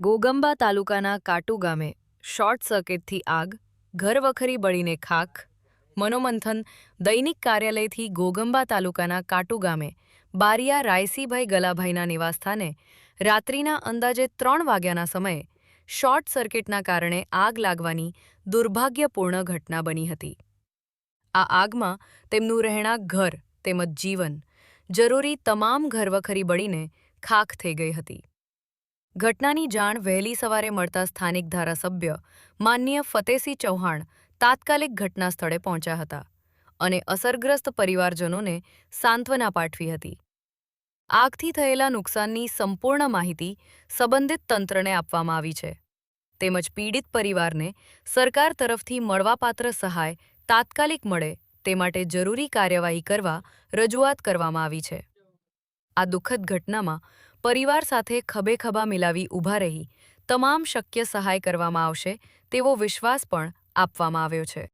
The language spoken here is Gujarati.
ઘોગંબા તાલુકાના કાટુ ગામે શોર્ટ સર્કિટથી આગ, ઘરવખરી બળીને ખાખ, મનોમંથન, દૈનિક કાર્યાલયથી ગોગંબા તાલુકાના કાટુ ગામે બારિયા રાયસીભાઈ ગલાભાઈના નિવાસસ્થાને રાત્રિના અંદાજે ત્રણ વાગ્યાના સમયે શોર્ટ સર્કિટના કારણે આગ લાગવાની દુર્ભાગ્યપૂર્ણ ઘટના બની હતી. આ આગમાં તેમનું રહેણાંક ઘર તેમજ જીવન, જરૂરી તમામ ઘરવખરી બળીને ખાખ થઈ ગઈ હતી. ઘટનાની જાણ વહેલી સવારે મળતા સ્થાનિક ધારાસભ્ય માનનીય ફતેસિંહ ચૌહાણ તાત્કાલિક ઘટના સ્થળે પહોંચ્યા હતા અને અસરગ્રસ્ત પરિવારજનોને સાંત્વના પાઠવી હતી. આગથી થયેલા નુકસાનની સંપૂર્ણ માહિતી સંબંધિત તંત્રને આપવામાં આવી છે. તેમજ પીડિત પરિવારને સરકાર તરફથી મળવાપાત્ર સહાય તાત્કાલિક મળે તે માટે જરૂરી કાર્યવાહી કરવા રજૂઆત કરવામાં આવી છે. આ દુઃખદ ઘટનામાં પરિવાર સાથે ખભેખભા મિલાવી ઊભા રહી, તમામ શક્ય સહાય કરવામાં આવશે તેવો વિશ્વાસ પણ આપવામાં આવ્યો છે.